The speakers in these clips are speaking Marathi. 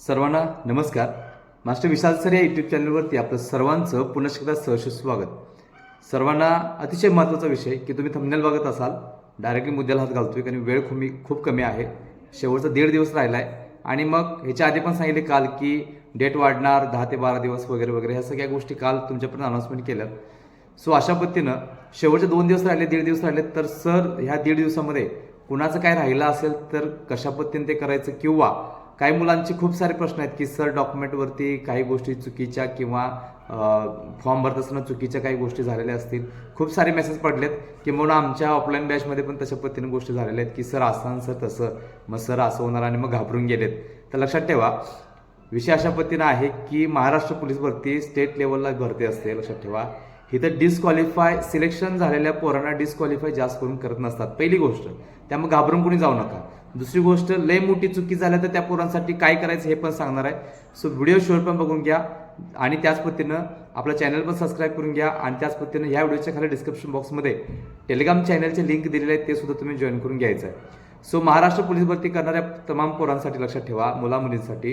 सर्वांना नमस्कार. मास्टर विशाल सर या यूट्यूब चॅनलवरती आपलं सर्वांचं पुन्हा एकदा सहर्ष स्वागत. सर्वांना अतिशय महत्त्वाचा विषय की तुम्ही थंबनेल बघत असाल डायरेक्टली मुद्द्याला हात घालतोय कारण वेळ खूप खूप कमी आहे. शेवटचा दीड दिवस राहिला आहे आणि मग ह्याच्या आधी पण सांगितले काल की डेट वाढणार दहा ते बारा दिवस वगैरे वगैरे ह्या सगळ्या गोष्टी काल तुमच्यापर्यंत अनाऊन्समेंट केल्या सो अशा पद्धतीनं शेवटचे दोन दिवस राहिले दीड दिवस राहिले तर सर ह्या दीड दिवसामध्ये कुणाचं काय राहिलं असेल तर कशा पद्धतीने ते करायचं किंवा काही मुलांचे खूप सारे प्रश्न आहेत की सर डॉक्युमेंटवरती काही गोष्टी चुकीच्या किंवा फॉर्म भरत असताना चुकीच्या काही गोष्टी झालेल्या असतील. खूप सारे मेसेज पडलेत की म्हणून आमच्या ऑफलाईन बॅचमध्ये पण तशा पद्धतीने गोष्टी झालेल्या आहेत की सर असं सर तसं. मग सर असं होणार आणि मग घाबरून गेलेत. तर लक्षात ठेवा विषय अशा पद्धतीनं आहे की महाराष्ट्र पोलीस भरती स्टेट लेवलला भरती असते लक्षात ठेवा. इथं डिस्क्वालिफाय सिलेक्शन झालेल्या पोरांना डिस्क्वालिफाय जास्त करून करत नसतात. पहिली गोष्ट त्यामुळे घाबरून कोणी जाऊ नका. दुसरी गोष्ट लय मोठी चुकी झाल्या तर त्या पोरांसाठी काय करायचं हे पण सांगणार आहे. सो व्हिडिओ शोर पण बघून घ्या आणि त्याच पद्धतीनं आपलं चॅनल पण सबस्क्राईब करून घ्या आणि त्याच पद्धतीनं ह्या व्हिडिओच्या खाली डिस्क्रिप्शन बॉक्समध्ये टेलिग्राम चॅनलचे लिंक दिलेले आहे ते सुद्धा तुम्ही जॉईन करून घ्यायचं आहे. सो महाराष्ट्र पोलीस भरती करणाऱ्या तमाम पोरांसाठी लक्षात ठेवा मुला मुलींसाठी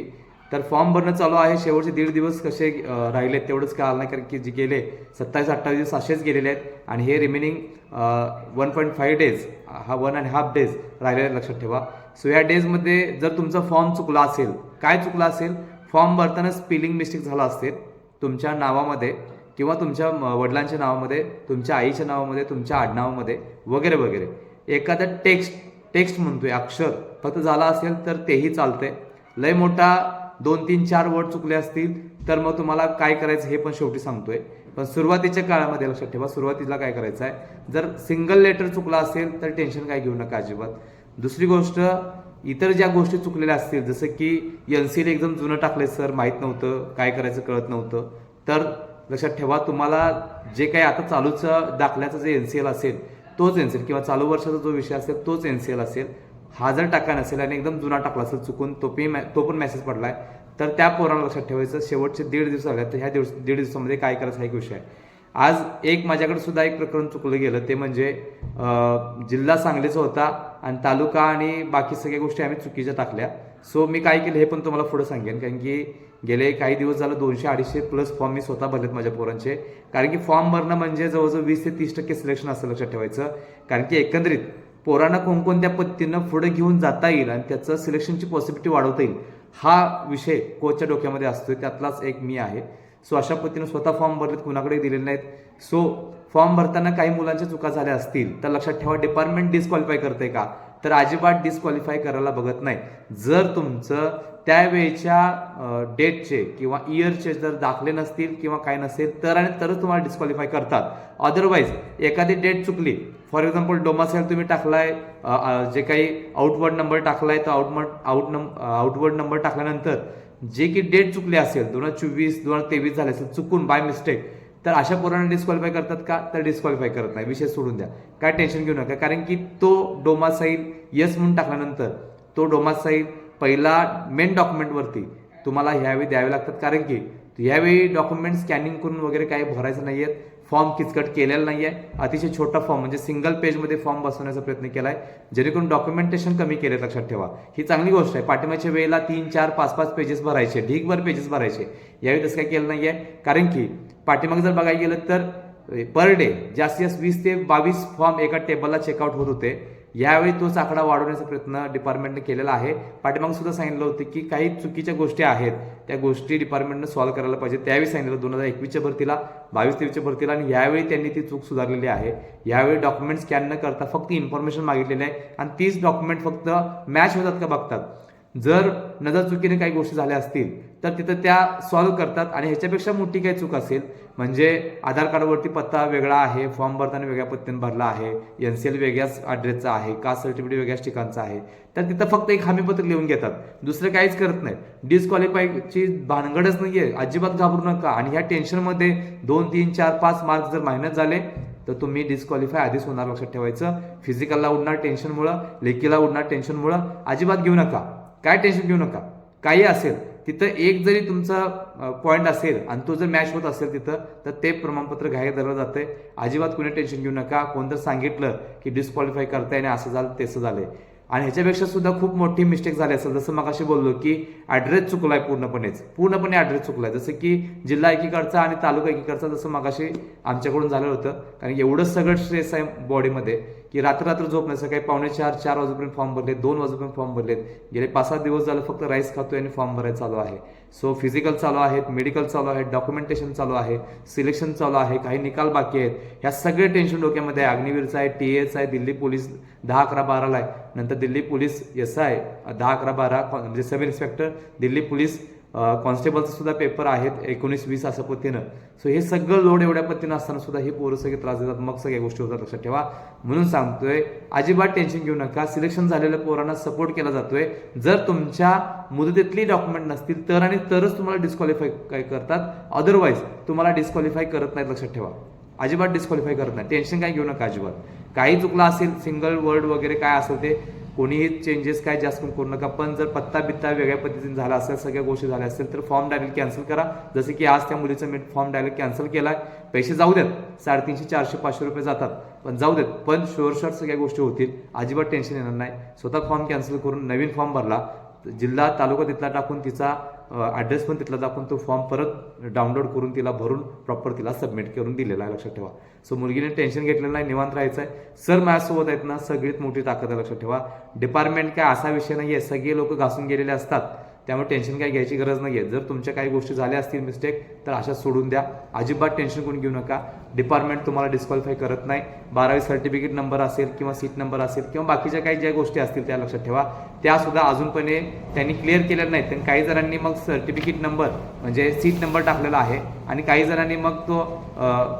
तर फॉर्म भरणं चालू आहे. शेवटचे दीड दिवस कसे राहिले तेवढंच काय आलं नाही कारण की जे गेले सत्तावीस अठ्ठावीस दिवस असेच गेलेले आहेत. आणि हे remaining one point five days हा वन अँड हाफ डेज राहिलेले लक्षात ठेवा. सो या डेजमध्ये जर तुमचा फॉर्म चुकला असेल काय चुकला असेल? फॉर्म भरताना स्पेलिंग मिस्टेक झाला असेल तुमच्या नावामध्ये किंवा तुमच्या वडिलांच्या नावामध्ये तुमच्या आईच्या नावामध्ये तुमच्या आडनावामध्ये वगैरे वगैरे. एखादा टेक्स्ट टेक्स्ट म्हणतोय अक्षर. फक्त झाला असेल तर तेही चालतंय. लय मोठा दोन तीन चार वर्ड चुकले असतील तर मग तुम्हाला काय करायचं हे पण शेवटी सांगतोय. पण सुरुवातीच्या काळामध्ये लक्षात ठेवा सुरुवातीला काय करायचं आहे जर सिंगल लेटर चुकला असेल तर टेन्शन काय घेऊ नका अजिबात. दुसरी गोष्ट इतर ज्या गोष्टी चुकलेल्या असतील जसं की एन सी एकदम जुनं टाकले सर माहीत नव्हतं काय करायचं कळत नव्हतं. तर लक्षात ठेवा तुम्हाला जे काही आता चालूचं दाखल्याचं जे एन सी एल असेल तोच एन सी एल किंवा चालू वर्षाचा जो विषय असेल तोच एन सी एल असेल. हा जर टाका नसेल आणि एकदम जुना टाकला असेल चुकून तो पी तो पण मेसेज पडला आहे तर त्या पोराला लक्षात ठेवायचं शेवटचे दीड दिवस आले तर ह्या दिवस दीड दिवसामध्ये काय करायचं हा एक विषय आहे. आज एक माझ्याकडे सुद्धा एक प्रकरण चुकलं गेलं ते म्हणजे जिल्हा सांगलीचा होता आणि तालुका आणि बाकी सगळ्या गोष्टी आम्ही चुकीच्या टाकल्या. सो मी काय केलं हे पण तुम्हाला पुढं सांगेन कारण की गेले काही दिवस झालं दोनशे अडीचशे प्लस फॉर्म मी स्वतः भरलेत माझ्या पोरांचे. कारण की फॉर्म भरणं म्हणजे जवळजवळ वीस ते तीस टक्के सिलेक्शन असं लक्षात ठेवायचं. कारण की एकंदरीत पोरांना कोणकोणत्या पद्धतीनं पुढे घेऊन जाता येईल आणि त्याचं सिलेक्शनची पॉसिबिलिटी वाढवता येईल हा विषय कोचच्या डोक्यामध्ये असतो त्यातलाच एक मी आहे. सो अशा पद्धतीनं स्वतः फॉर्म भरलेत कुणाकडे दिलेले नाहीत. सो फॉर्म भरताना काही मुलांच्या चुका झाल्या असतील तर लक्षात ठेवा डिपार्टमेंट डिस्क्वालिफाय करते का? तर अजिबात डिस्क्वालिफाय करायला बघत नाही. जर तुमचं त्यावेळेच्या डेटचे किंवा इयरचे जर दाखले नसतील किंवा काय नसेल तर आणि तरच तुम्हाला डिस्क्वालिफाय करतात. अदरवाईज एखादी डेट चुकली फॉर एक्झाम्पल डोमासेल तुम्ही टाकलाय जे काही आउटवर्ड नंबर टाकलाय तो outward out number outward number टाकल्यानंतर जे की डेट चुकली असेल दोन हजार चोवीस दोन हजार तेवीस झाले असेल चुकून बाय मिस्टेक तर अशा पोरांना डिस्क्वालिफाय करतात का? तर डिस्क्वालिफाय करत नाही. विषय सोडून द्या. काय टेन्शन घेऊ नका. कारण की तो डोमासाईल येस म्हणून टाकल्यानंतर तो डोमासाईल पहिला मेन डॉक्युमेंटवरती तुम्हाला ह्यावेळी द्यावे लागतात. कारण की ह्यावेळी डॉक्युमेंट स्कॅनिंग करून वगैरे काही भरायचं नाही आहेत फॉर्म किचकट केलेला आहे अतिशय छोटा फॉर्म म्हणजे सिंगल पेजमध्ये फॉर्म बसवण्याचा प्रयत्न केला आहे जेणेकरून डॉक्युमेंटेशन कमी केले लक्षात ठेवा. ही चांगली गोष्ट आहे. पाठिंबाच्या वेळेला तीन चार पाच पाच पेजेस भरायचे. ढीकभर पेजेस भरायचे. यावेळी तसं काही केलं नाही आहे कारण की पाठीमागे जर बघायला गेलं तर पर डे जास्तीत जास्त वीस ते बावीस फॉर्म एका टेबलला चेकआउट होत होते. यावेळी तोच आकडा वाढवण्याचा प्रयत्न डिपार्टमेंटने केलेला आहे. पाठीमागे सुद्धा सांगितलं होतं की काही चुकीच्या गोष्टी आहेत. त्या गोष्टी डिपार्टमेंटने सॉल्व करायला पाहिजे त्यावेळी सांगितलं दोन हजार एकवीसच्या भरतीला बावीस तेवीसच्या भरतीला आणि यावेळी त्यांनी ती चूक सुधारलेली आहे. यावेळी डॉक्युमेंट स्कॅन न करता फक्त इन्फॉर्मेशन मागितलेली आहे आणि तीच डॉक्युमेंट फक्त मॅच होतात का बघतात. जर नजर चुकीने काही गोष्टी झाल्या असतील तर तिथं त्या सॉल्व्ह करतात. आणि ह्याच्यापेक्षा मोठी काही चूक असेल म्हणजे आधार कार्डवरती पत्ता वेगळा आहे फॉर्म भरताना वेगळ्या पत्त्याने भरला आहे एन सी एल वेगळ्याच ॲड्रेसचा आहे कास्ट सर्टिफिकेट वेगळ्याच ठिकाणचं आहे. तर तिथं फक्त एक हमीपत्र लिहून घेतात. दुसरं काहीच करत नाही डिस्क्वालिफायची भानगडच नाहीये. अजिबात घाबरू नका. आणि ह्या टेन्शनमध्ये दोन तीन चार पाच मार्क्स जर मायनस झाले तर तुम्ही डिस्क्वालिफाय आधीच होणार लक्षात ठेवायचं. फिजिकलला उडणार टेन्शनमुळं लेखीला उडणार टेन्शनमुळं अजिबात घेऊ नका. काय टेन्शन घेऊ नका? काही असेल. तिथं एक जरी तुमचा पॉईंट असेल आणि तो जर मॅच होत असेल तिथं तर ते प्रमाणपत्र घाय धरलं जाते अजिबात कुणी टेन्शन घेऊ नका. कोणतं सांगितलं की डिस्क्वालिफाय करताय आणि असं झालं तसं झालंय. आणि ह्याच्यापेक्षा सुद्धा खूप मोठी मिस्टेक झाली असेल. जसं मग बोललो की ॲड्रेस चुकलाय पूर्णपणेच. पूर्णपणे ॲड्रेस चुकलाय. जसं की जिल्हा एकीकडचा आणि तालुका एकीकडचा जसं मगाशी आमच्याकडून झालं होतं. कारण एवढं सगळं स्ट्रेस आहे बॉडीमध्ये की रात्र रात्र झोप नाही सकाळी पावणे चार चार वाजेपर्यंत फॉर्म भरले दोन वाजेपर्यंत फॉर्म भरलेत. गेले पाच सात दिवस झालं फक्त राईस खातोय आणि फॉर्म भरायला चालू आहे. सो फिजिकल चालू आहेत मेडिकल चालू आहेत डॉक्युमेंटेशन चालू आहे सिलेक्शन चालू आहे काही निकाल बाकी आहेत. ह्या सगळे टेन्शन डोक्यामध्ये आहे. अग्निवीरचा आहे टी एच आहे दिल्ली पोलीस दहा अकरा बाराला आहे. नंतर दिल्ली पोलीस एस आय दहा अकरा बारा म्हणजे सब इन्स्पेक्टर दिल्ली पोलीस कॉन्स्टेबलचा सुद्धा पेपर आहेत एकोणीस वीस असं पद्धतीनं सो हे सगळं लोड एवढ्या पद्धतीनं असताना सुद्धा हे पोरं सगळे त्रास देतात. मग सगळ्या गोष्टी होतात लक्षात ठेवा. म्हणून सांगतोय अजिबात टेन्शन घेऊ नका. सिलेक्शन झालेल्या पोरांना सपोर्ट केला जातोय. जर तुमच्या मुदतीतली डॉक्युमेंट नसतील तर आणि तरच तुम्हाला डिस्क्वालिफाय काय करतात. अदरवाईज तुम्हाला डिस्क्वालिफाय करत नाहीत लक्षात ठेवा. अजिबात डिस्क्वालिफाय करत नाही. टेन्शन काय घेऊ नका अजिबात. काही चुकलं असेल सिंगल वर्ड वगैरे काय असेल ते कोणीही चेंजेस काय जास्त करून करू नका. पण जर पत्ता बित्ता वेगळ्या पद्धतीने झाला असेल सगळ्या गोष्टी झाल्या असतील तर फॉर्म डायरेक्ट कॅन्सल करा. जसं की आज त्या मुलीचं मी फॉर्म डायरेक्ट कॅन्सल केलाय. पैसे जाऊ देत. साडेतीनशे चारशे पाचशे रुपये जातात. पण जाऊ देत. पण शुअर शॉर्ट सगळ्या गोष्टी होतील. अजिबात टेन्शन येणार नाही. स्वतः फॉर्म कॅन्सल करून नवीन फॉर्म भरला. जिल्हा तालुका तिथला टाकून तिचा ॲड्रेस पण तिथला टाकून तो फॉर्म परत डाउनलोड करून तिला भरून प्रॉपर तिला सबमिट करून दिलेला आहे लक्षात ठेवा. सो मुलगीने टेन्शन घेतलेलं नाही निवांत राहायचं आहे. सर माझ्यासोबत आहेत ना सगळीत मोठी ताकद आहे लक्षात ठेवा. डिपार्टमेंट काय असा विषय नाही आहे सगळे लोक घासून गेलेले असतात. त्यामुळे टेन्शन काय घ्यायची गरज नाही आहे जर तुमच्या काही गोष्टी झाल्या असतील मिस्टेक तर अशा सोडून द्या. अजिबात टेन्शन कोण घेऊ नका. डिपार्टमेंट तुम्हाला डिस्क्वालिफाय करत नाही. बारावी सर्टिफिकेट नंबर असेल किंवा सीट नंबर असेल किंवा बाकीच्या काही ज्या गोष्टी असतील त्या लक्षात ठेवा. त्यासुद्धा अजूनपणे त्यांनी क्लिअर केलेल्या नाहीत. आणि काही जणांनी मग सर्टिफिकेट नंबर म्हणजे सीट नंबर टाकलेला आहे. आणि काही जणांनी मग तो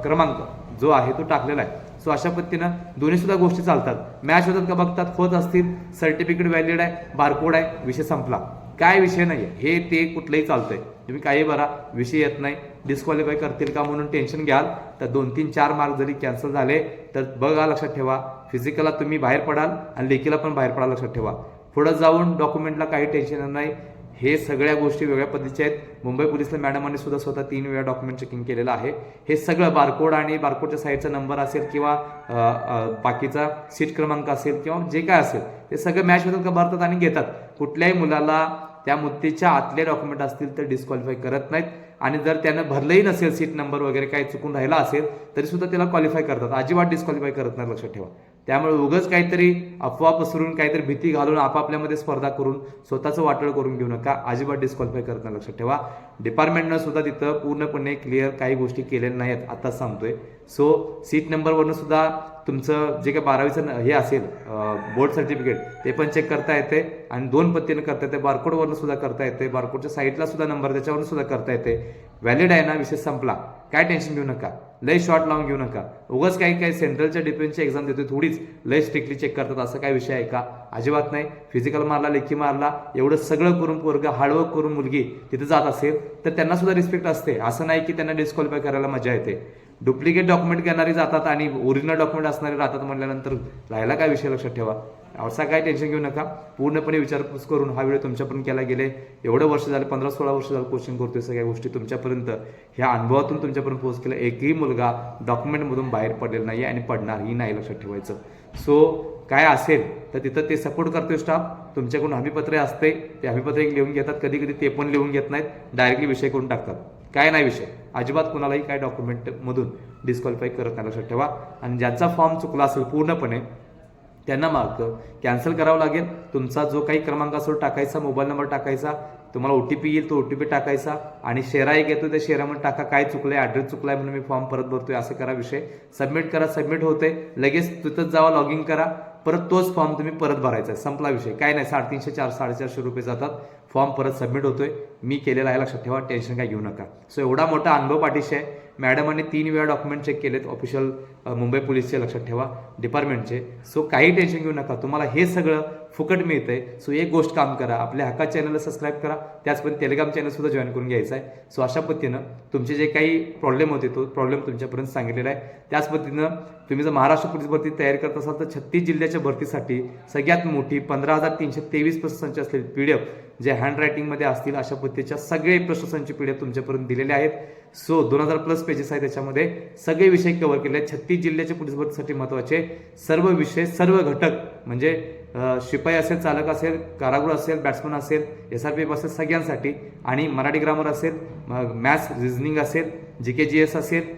क्रमांक जो आहे तो टाकलेला आहे. सो अशा पद्धतीनं दोन्ही सुद्धा गोष्टी चालतात. मॅच होतात का बघतात. होत असतील. सर्टिफिकेट व्हॅलिड आहे. बारकोड आहे. विषय संपला. काय विषय नाही हे ते कुठलंही चालतंय. तुम्ही काही बरा विषय येत नाही. डिस्क्वालिफाय करतील का म्हणून टेन्शन घ्याल. तर दोन तीन चार मार्क जरी कॅन्सल झाले तर बघा लक्षात ठेवा. फिजिकला तुम्ही बाहेर पडाल आणि लेखीला पण बाहेर पडाल लक्षात ठेवा. पुढं जाऊन डॉक्युमेंटला काही टेन्शन नाही. हे सगळ्या गोष्टी वेगळ्या पद्धतीच्या आहेत. मुंबई पोलिसला मॅडमांनी सुद्धा स्वतः तीन वेळा डॉक्युमेंट चेकिंग केलेलं आहे. हे सगळं बारकोड आणि बारकोडच्या साईडचा नंबर असेल किंवा बाकीचा सीट क्रमांक असेल किंवा जे काय असेल ते सगळं मॅच होतात का भरतात आणि घेतात. कुठल्याही मुलाला त्या मुद्देच्या आतले डॉक्युमेंट असतील तर डिस्क्वालिफाय करत नाहीत. आणि जर त्यानं भरलंही नसेल सीट नंबर वगैरे काही चुकून राहिला असेल तरी सुद्धा त्याला क्वालिफाय करतात. अजिबात डिस्क्वालिफाय करत नाही लक्षात ठेवा. त्यामुळे उगच काहीतरी अफवा पसरून काहीतरी भीती घालून आपापल्यामध्ये स्पर्धा करून स्वतःचं वाटळ करून घेऊ नका. अजिबात डिस्क्वालिफाय करत नाही लक्षात ठेवा. डिपार्टमेंटनं सुद्धा तिथं पूर्णपणे क्लिअर काही गोष्टी केलेल्या नाहीत आता सांगतोय. सो सीट नंबरवरनं सुद्धा तुमचं जे काही बारावीचं हे असेल बोर्ड सर्टिफिकेट ते पण चेक करता येते. आणि दोन पद्धतीनं करता येते. बारकोडवरनं सुद्धा करता येते. बारकोडच्या साईडला सुद्धा नंबर त्याच्यावरून सुद्धा करता येते. व्हॅलिड आहे ना? विषय संपला. काय टेन्शन घेऊ नका. लय शॉर्ट लावून घेऊ नका. उगाच काही काही सेंट्रलच्या डिफेन्सची एक्झाम देतो थोडीच. लय स्ट्रिक्टली चेक करतात. असं काय विषय आहे का? अजिबात नाही. फिजिकल मारला लेखी मारला एवढं सगळं करून पोरगा हार्डवर्क करून मुलगी तिथे जात असेल तर त्यांना सुद्धा रिस्पेक्ट असते. असं नाही की त्यांना डिस्क्वालिफाय करायला मजा येते. डुप्लिकेट डॉक्युमेंट घेणारी जातात आणि ओरिजिनल डॉक्युमेंट असणारे राहतात म्हटल्यानंतर राहायला काय विषय लक्षात ठेवा. असा काय टेन्शन घेऊ नका. पूर्णपणे विचारपूस करून हा व्हिडिओ तुमच्यापर्यंत केला गेले एवढं वर्ष झाले पंधरा सोळा वर्ष झालं कोचिंग करतोय सगळ्या गोष्टी तुमच्यापर्यंत. ह्या अनुभवातून तुमच्यापर्यंत पोहोच केला. एकही मुलगा डॉक्युमेंटमधून बाहेर पडलेला नाही आणि पडणारही नाही लक्षात ठेवायचं. सो काय असेल तर तिथं ते सपोर्ट करतोय स्टाफ तुमच्याकडून हमीपत्रे असते ते हमीपत्र एक लिहून घेतात. कधी कधी ते पण लिहून घेत नाहीत. डायरेक्टली विषय करून टाकतात. काय नाही विषय. अजिबात कुणालाही काय डॉक्युमेंटमधून डिस्क्वालिफाय करत नाही लक्षात ठेवा. आणि ज्यांचा फॉर्म चुकला असेल पूर्णपणे त्यांना मार्क कॅन्सल करावं लागेल. तुमचा जो काही क्रमांक असेल टाकायचा मोबाईल नंबर टाकायचा तुम्हाला ओ टी पी येईल तो ओ टी पी टाकायचा. आणि शेरा एक येतो त्या शेरामध्ये टाका काय चुकलंय ॲड्रेस चुकलाय म्हणून मी फॉर्म परत भरतोय असं करा विषय. सबमिट करा सबमिट होते लगेच तिथंच जावा लॉग इन करा. परत तोच फॉर्म तुम्ही परत भरायचा आहे. संपला विषय. काय नाही साडेतीनशे चार साडेचारशे रुपये जातात. फॉर्म परत सबमिट होतोय. मी केलेला आहे लक्षात ठेवा टेन्शन काय घेऊ नका. सो एवढा मोठा अनुभव पाठीशी आहे. मॅडमांनी तीन वेळा डॉक्युमेंट चेक केलेत ऑफिशियल मुंबई पोलीसचे लक्षात ठेवा डिपार्टमेंटचे सो काही टेन्शन घेऊ नका. तुम्हाला हे सगळं फुकट मिळतं आहे सो एक गोष्ट काम करा. आपल्या हक्का चॅनलला सबस्क्राईब करा. त्याचपण टेलिग्राम चॅनलसुद्धा जॉईन करून घ्यायचा आहे सो अशा पद्धतीनं तुमचे जे काही प्रॉब्लेम होते तो प्रॉब्लेम तुमच्यापर्यंत सांगितलेला आहे. त्याच पद्धतीनं तुम्ही जर महाराष्ट्र पोलीस भरती तयार करत असाल तर छत्तीस जिल्ह्याच्या भरतीसाठी सगळ्यात मोठी पंधरा हजार तीनशे तेवीस प्रश्नांची असलेली पी डी एफ जे हँड रायटिंगमध्ये असतील अशा पद्धतीच्या सगळे प्रश्नांची पी डी एफ तुमच्यापर्यंत दिलेले आहेत. सो दोन हजार प्लस पेजेस आहे त्याच्यामध्ये. सगळे विषय कव्हर केले आहेत छत्तीस जिल्ह्याच्या पोलीस भरतीसाठी महत्त्वाचे सर्व विषय सर्व घटक म्हणजे शिपाई असेल चालक असेल कारागृह असेल बॅट्समन असेल एस आर पी एफ असेल सगळ्यांसाठी. आणि मराठी ग्रामर असेल मॅथ्स रिझनिंग असेल जी के जी एस असेल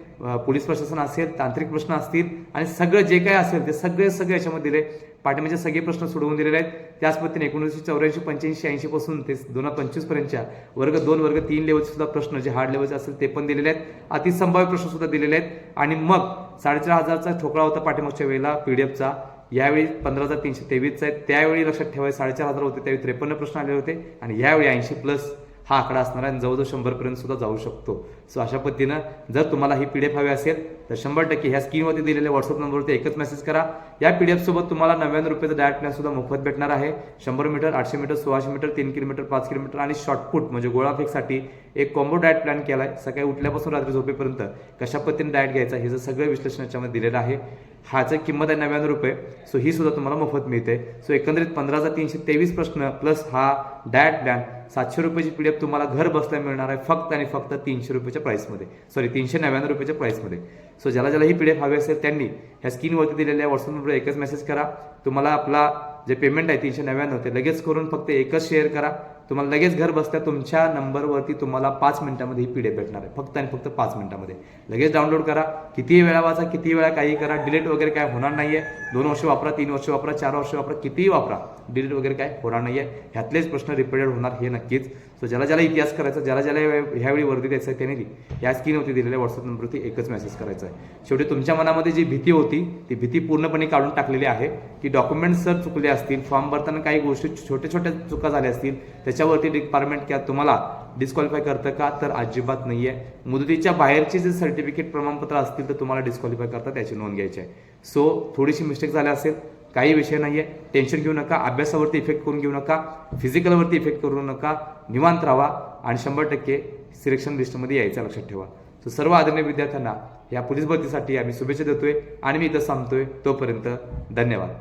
पोलीस प्रशासन असेल तांत्रिक प्रश्न असतील आणि सगळं जे काय असेल ते सगळे सगळे याच्यामध्ये दिले. पाठिंब्याचे सगळे प्रश्न सोडवून दिलेले आहेत. त्याच पद्धतीने एकोणीसशे चौऱ्याऐंशी पंच्याऐंशी ऐंशी पासून ते दोन हजार पंचवीस पर्यंतच्या वर्ग दोन वर्ग तीन लेवलचे सुद्धा प्रश्न जे हार्ड लेवलचे असेल ते पण दिलेले आहेत. अतिसंभाव्य प्रश्न सुद्धा दिलेले आहेत. आणि मग साडेचार हजारचा ठोकळा होता पाठीमागच्या वेळेला पीडीएफचा यावेळी पंधरा हजार तीनशे तेवीसचा आहे. त्यावेळी लक्षात ठेवाय साडेचार हजार होते. त्यावेळी त्रेपन्न प्रश्न आले होते. आणि यावेळी ऐंशी प्लस हा आकडा असणार आहे आणि जवळजवळ शंभरपर्यंत सुद्धा जाऊ शकतो. सो अशा पद्धतीनं जर तुम्हाला ही पी डी एफ हवी असेल तर शंभर टक्के ह्या स्क्रीनवरती दिलेल्या व्हॉट्सअप नंबरवरती एकच मेसेज करा. या पी डी एफसोबत तुम्हाला नव्याण्णव रुपयाचं डायरेक्ट प्लॅन सुद्धा मोफत भेटणार आहे. शंभर मीटर आठशे मीटर सोळाशे मीटर तीन किलोमीटर पाच किलोमीटर आणि शॉर्टपुट म्हणजे गोळाफेकसाठी एक कॉम्बो डायट प्लॅन केला आहे सकाळी उठल्यापासून रात्री झोपेपर्यंत कशा पद्धतीने डायट घ्यायचा हे जर सगळं विश्लेषण याच्यामध्ये दिलेलं आहे. ह्याचं किंमत आहे नव्याण्णव रुपये. सो ही सुद्धा तुम्हाला मोफत मिळते. सो एकंदरीत पंधरा हजार तीनशे तेवीस प्रश्न प्लस हा डॅट प्लॅन सातशे रुपयाची पी डी एफ तुम्हाला घर बसल्या मिळणार आहे फक्त आणि फक्त तीनशे रुपयाच्या प्राईसमध्ये सॉरी तीनशे नव्याण्णव रुपयाच्या प्राईसमध्ये सो ज्याला ज्याला ही पी डी एफ हवी असेल त्यांनी ह्या स्क्रीनवरती दिलेल्या व्हॉट्सअप नंबरवर एकच मेसेज करा. तुम्हाला आपला जे पेमेंट आहे तीनशे नव्याण्णव ते लगेच करून फक्त एकच शेअर करा. तुम्हाला लगेच घर बसल्या तुमच्या नंबरवरती तुम्हाला पाच मिनिटामध्ये ही पी डी एफ भेटणार आहे. फक्त आणि फक्त पाच मिनिटामध्ये. लगेच डाउनलोड करा. कितीही वेळा वाचा किती वेळा काही करा. डिलीट वगैरे काय होणार नाही आहे दोन वर्ष वापरा तीन वर्ष वापरा चार वर्ष वापरा कितीही वापरा डिलीट वगैरे काय होणार नाही आहे ह्यातलेच प्रश्न रिपीटेड होणार हे नक्कीच. सो ज्याला ज्याला इतिहास करायचा ज्याला ज्याला ह्या- ह्यावेळी वर्दी द्यायचं आहे त्यांनी या स्क्रीनवरती दिलेल्या व्हॉट्सअप नंबरवरती एकच मेसेज करायचा आहे. शेवटी तुमच्या मनामध्ये जी भीती होती ती भीती पूर्णपणे काढून टाकलेली आहे की डॉक्युमेंट्स जर चुकले असतील फॉर्म भरताना काही गोष्टी छोट्या छोट्या चुका झाल्या असतील त्याच्यावरती डिपार्टमेंट किंवा तुम्हाला डिस्क्वालिफाय करतं का? तर अजिबात नाही आहे मुदतीच्या बाहेरचे जे सर्टिफिकेट प्रमाणपत्र असतील तर तुम्हाला डिस्क्वालिफाय करतात त्याची नोंद घ्यायची आहे. सो थोडीशी मिस्टेक झाल्या असेल काही विषय नाही आहे टेन्शन घेऊ नका अभ्यासावरती इफेक्ट करून घेऊ नका फिजिकलवरती इफेक्ट करू नका निवांत राहा आणि शंभर टक्के सिलेक्शन लिस्टमध्ये यायचं लक्षात ठेवा. सो सर्व आदरणीय विद्यार्थ्यांना या पोलीस भरतीसाठी आम्ही शुभेच्छा देतोय आणि मी इथं सांगतोय तोपर्यंत धन्यवाद.